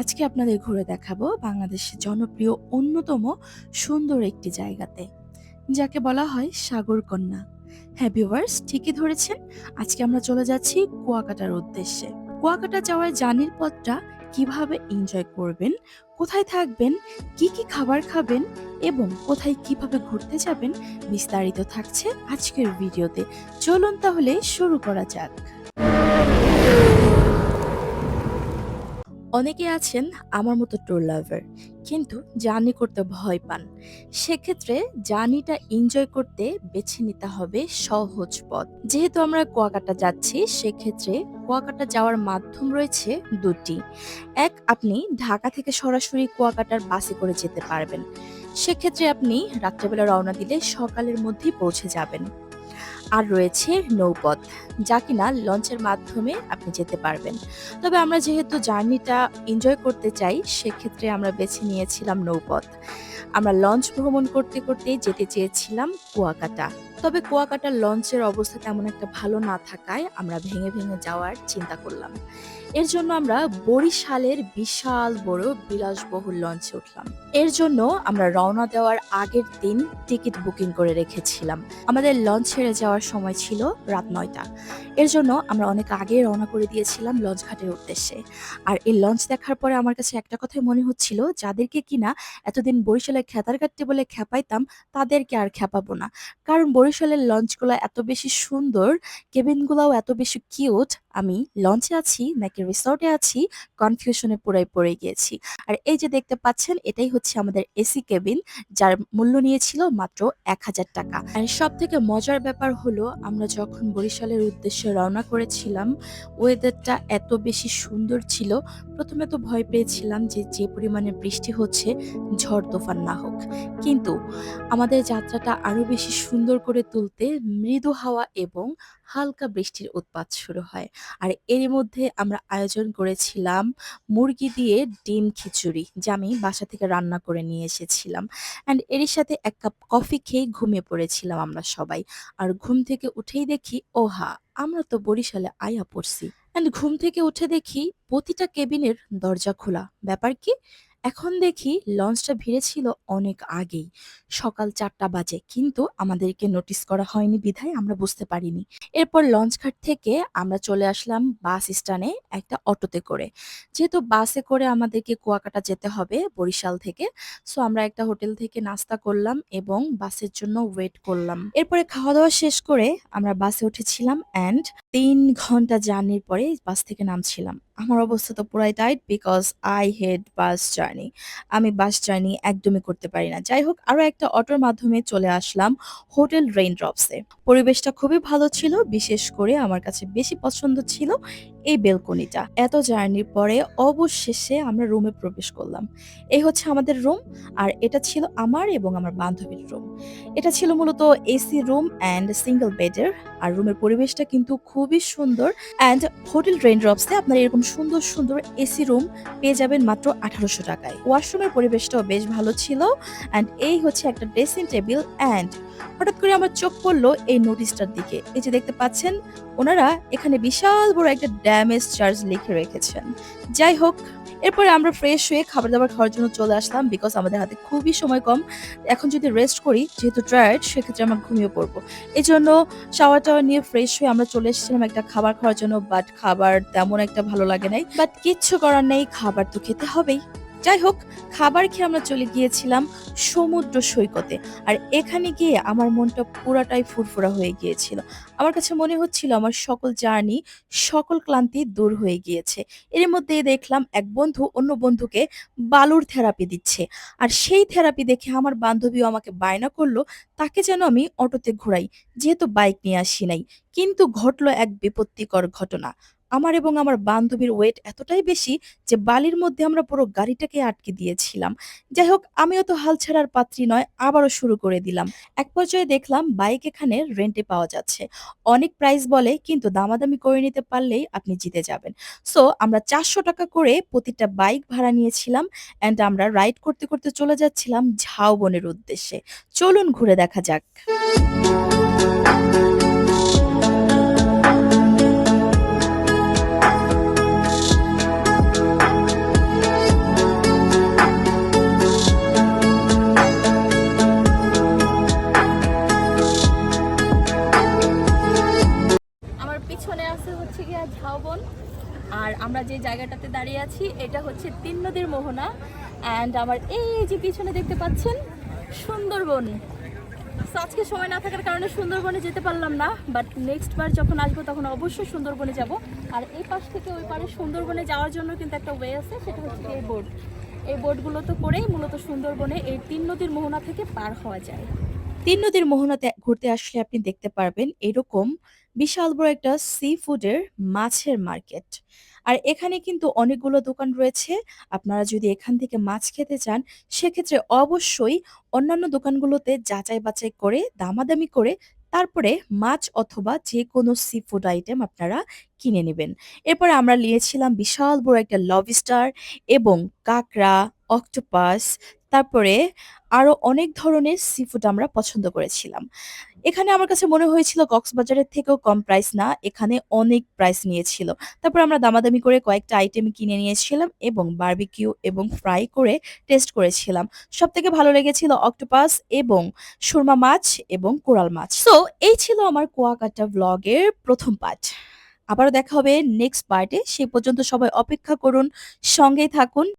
আজকে আপনাদের ঘুরে দেখাবো বাংলাদেশের জনপ্রিয় অন্যতম সুন্দর একটি জায়গাতে, যাকে বলা হয় সাগরকন্যা। হ্যাঁ ভিউয়ার্স ঠিকই ধরেছেন। আজকে আমরা চলে যাচ্ছি কুয়াকাটার উদ্দেশ্যে। কুয়াকাটা যাওয়ার জার্নির পথটা কীভাবে এনজয় করবেন, কোথায় থাকবেন, কি কি খাবার খাবেন এবং কোথায় কীভাবে ঘুরতে যাবেন বিস্তারিত থাকছে আজকের ভিডিওতে। চলুন তাহলে শুরু করা যাক। অনেকে আছেন আমার মতো ট্যুর লাভার, কিন্তু জার্নি করতে ভয় পান। সেক্ষেত্রে জার্নিটা এনজয় করতে বেছে নিতে হবে সহজ পথ। যেহেতু আমরা কুয়াকাটা যাচ্ছি, সেক্ষেত্রে কুয়াকাটা যাওয়ার মাধ্যম রয়েছে দুটি। এক, আপনি ঢাকা থেকে সরাসরি কুয়াকাটার বাসে করে যেতে পারবেন। সেক্ষেত্রে আপনি রাত্রেবেলা রওনা দিলে সকালের মধ্যেই পৌঁছে যাবেন। আর রয়েছে নৌপথ, যা কিনা লঞ্চের মাধ্যমে আপনি যেতে পারবেন। তবে আমরা যেহেতু জার্নিটা এনজয় করতে চাই, সেক্ষেত্রে আমরা বেছে নিয়েছিলাম নৌপথ। আমরা লঞ্চ ভ্রমণ করতে করতে যেতে চেয়েছিলাম কুয়াকাটা। তবে কুয়াকাটার লঞ্চের অবস্থা তেমন একটা ভালো না থাকায় আমরা ভেঙে ভেঙে যাওয়ার চিন্তা করলাম। এর জন্য আমরা বরিশালের বিশাল বড় বিলাসবহুল লঞ্চে উঠলাম। এর জন্য আমরা রওনা দেওয়ার আগের দিন টিকিট বুকিং করে রেখেছিলাম। আমাদের লঞ্চ ছেড়ে যাওয়ার সময় ছিল রাত নয়টা। এর জন্য আমরা অনেক আগে রওনা করে দিয়েছিলাম লঞ্চ ঘাটের উদ্দেশ্যে। আর এই লঞ্চ দেখার পরে আমার কাছে একটা কথাই মনে হচ্ছিল, যাদেরকে কিনা এতদিন বরিশালে খেতার কাটতে বলে খেপাইতাম তাদেরকে আর খেপাবো না। কারণ বরিশালের লঞ্চগুলো এত বেশি সুন্দর কেবিনগুলোও এত বেশি কিউট আমি লঞ্চে আছি, নাকি রিসর্টে আছি কনফিউশনে পুরাই পড়ে গিয়েছি। আর এই যে দেখতে পাচ্ছেন, এটাই হচ্ছে আমাদের এসি কেবিন যার মূল্য নিয়েছিল মাত্র এক হাজার টাকা। আর সব থেকে মজার ব্যাপার হলো, আমরা যখন বরিশালের উদ্দেশ্যে রওনা করেছিলাম ওয়েদারটা এত বেশি সুন্দর ছিল, প্রথমে তো ভয় পেয়েছিলাম যে যে পরিমাণে বৃষ্টি হচ্ছে, ঝড় তোফান না হোক। কিন্তু আমাদের যাত্রাটা আরও বেশি সুন্দর করে তুলতে মৃদু হাওয়া এবং হালকা বৃষ্টির উৎপাত শুরু হয়। আর এরই মধ্যে আমরা আয়োজন করেছিলাম মুরগি দিয়ে ডিম খিচুড়ি, যা আমি বাসা থেকে রান্না করে নিয়ে এসেছিলাম। অ্যান্ড এরই সাথে এক কাপ কফি খেয়ে ঘুমিয়ে পড়েছিলাম আমরা সবাই। আর ঘুম থেকে উঠেই দেখি, ওহা, আমরা তো বরিশালে আয়া পড়ছি। অ্যান্ড ঘুম থেকে উঠে দেখি, প্রতিটা কেবিনের দরজা খোলা। ব্যাপার কি? এখন দেখি লঞ্চটা ভিড়ে ছিল অনেক আগেই। সকাল চারটা বাজে, কিন্তু আমাদেরকে নোটিস করা হয়নি বিধায় আমরা বুঝতে পারিনি। এরপর লঞ্চ ঘাট থেকে আমরা চলে আসলাম বাস স্ট্যান্ডে একটা অটোতে করে। যেহেতু বাসে করে আমাদেরকে কুয়াকাটা যেতে হবে বরিশাল থেকে সো আমরা একটা হোটেল থেকে নাস্তা করলাম এবং বাসের জন্য ওয়েট করলাম। এরপরে খাওয়া দাওয়া শেষ করে আমরা বাসে উঠেছিলাম অ্যান্ড তিন ঘণ্টা জার্নির পরে বাস থেকে নামছিলাম। আমার অবস্থা তো পুরাই tight because I hate bus journey আমি বাস জার্নি একদমই করতে পারি না। যাই হোক আরও একটা অটোর মাধ্যমে চলে আসলাম হোটেল রেইন ড্রপসে পরিবেশটা খুবই ভালো ছিল, বিশেষ করে আমার কাছে বেশি পছন্দ ছিল এই বেলকনিটা। এত জার্নির পরে অবশেষে আমরা রুমে প্রবেশ করলাম। এই হচ্ছে আমাদের রুম, আর এটা ছিল আমার এবং আমার বান্ধবীর রুম। এটা ছিল মূলত এসি রুম অ্যান্ড সিঙ্গেল বেডের, আর রুমের পরিবেশটা কিন্তু খুবই সুন্দর। অ্যান্ড হোটেল রেইন ড্রপসে আপনারা এরকম সুন্দর সুন্দর এসি রুম পেয়ে যাবেন মাত্র আঠারোশো টাকায়। ওয়াশরুমের পরিবেশটাও বেশ ভালো ছিল। অ্যান্ড এই হচ্ছে একটা ড্রেসিং টেবিল অ্যান্ড হঠাৎ করে আমার চোখ পড়ল এই নোটিশটার দিকে। এই যে দেখতে পাচ্ছেন, ওনারা এখানে বিশাল বড় একটা ড্যামেজ চার্জ লিখে রেখেছেন। যাই হোক, এরপরে আমরা ফ্রেশ হয়ে খাবার দাবার খাওয়ার জন্য চলে আসলাম বিকজ আমাদের হাতে খুবই সময় কম। এখন যদি রেস্ট করি, যেহেতু টায়ার্ড সেক্ষেত্রে আমরা ঘুমিয়ে পড়ব। এই জন্য শাওয়ার টাওয়ার নিয়ে ফ্রেশ হয়ে আমরা চলে এসেছিলাম একটা খাবার খাওয়ার জন্য বাট খাবার তেমন একটা ভালো লাগে নাই। বাট কিচ্ছু করার নেই, খাবার তো খেতে হবেই। যাই হোক খাবার খেয়ে আমরা চলে গিয়েছিলাম সমুদ্র সৈকতে। আর এখানে গিয়ে আমার মনটা পুরাটাই ফুরফুরা হয়ে গিয়েছিল। আমার কাছে মনে হচ্ছিল আমার সকল জার্নি, সকল ক্লান্তি দূর হয়ে গিয়েছে। এর মধ্যে দেখলাম এক বন্ধু অন্য বন্ধুকে বালুর থেরাপি দিচ্ছে। আর সেই থেরাপি দেখে আমার বান্ধবীও আমাকে বায়না করল, তাকে যেন আমি অটোতে ঘোরাই, যেহেতু বাইক নিয়ে আসি নাই। কিন্তু ঘটলো এক বিপত্তিকর ঘটনা। আমার এবং আমার বান্ধবীর ওয়েট এতটাই বেশি যে বালির মধ্যে আমরা পুরো গাড়িটাকে আটকে দিয়েছিলাম। যাই হোক, আমিও তো হাল ছাড়ার পাত্রী নয়, আবারও শুরু করে দিলাম। এক পর্যায়ে দেখলাম বাইক এখানে রেন্টে পাওয়া যাচ্ছে। অনেক প্রাইস বলে, কিন্তু দামাদামি করে নিতে পারলেই আপনি জিতে যাবেন। সো আমরা চারশো টাকা করে প্রতিটা বাইক ভাড়া নিয়েছিলাম অ্যান্ড আমরা রাইড করতে করতে চলে যাচ্ছিলাম ঝাউবনের উদ্দেশ্যে। চলুন ঘুরে দেখা যাক। এটা হচ্ছে তিন নদীর মোহনা। অ্যান্ড আমার এই যে পিছনে দেখতে পাচ্ছেন, সুন্দরবন। আজকে সময় না থাকার কারণে সুন্দরবনে যেতে পারলাম না বাট নেক্সট বার যখন আসব তখন অবশ্যই সুন্দরবনে যাব। আর এই পাশ থেকে ওই পারে সুন্দরবনে যাওয়ার জন্য কিন্তু একটা ওয়ে আছে, সেটা হচ্ছে এই বোট এই বোটগুলো তো করেই মূলত সুন্দরবনে এই তিন নদীর মোহনা থেকে পার হওয়া যায়। তিন নদীর মোহনাতে ঘুরতে আসলে আপনি দেখতে পারবেন এরকম বিশাল বড় একটা সি ফুডের মাছের মার্কেট আর এখানে কিন্তু অনেকগুলো দোকান রয়েছে। আপনারা যদি এখান থেকে মাছ খেতে চান, সেক্ষেত্রে অবশ্যই অন্যান্য দোকানগুলোতে যাচাই বাছাই করে, দামাদামি করে তারপরে মাছ অথবা যে কোনো সি ফুড আইটেম আপনারা কিনে নেবেন। এরপরে আমরা নিয়েছিলাম বিশাল বড় একটা লবস্টার এবং কাঁকড়া অক্টোপাস তারপরে আরও অনেক ধরনের সি ফুড আমরা পছন্দ করেছিলাম। এখানে আমার কাছে মনে হয়েছিল কক্সবাজারের থেকেও কম প্রাইস না, এখানে অনেক প্রাইস নিয়েছিল। তারপর আমরা দামাদামি করে কয়েকটা আইটেম কিনে নিয়েছিলাম এবং বারবিকিউ এবং ফ্রাই করে টেস্ট করেছিলাম। সব থেকে ভালো লেগেছিল অক্টোপাস এবং সুরমা মাছ এবং কোরাল মাছ। সো এই ছিল আমার কুয়াকাটা ব্লগের প্রথম পার্ট আবারও দেখা হবে নেক্সট পার্টে সেই পর্যন্ত সবাই অপেক্ষা করুন, সঙ্গেই থাকুন।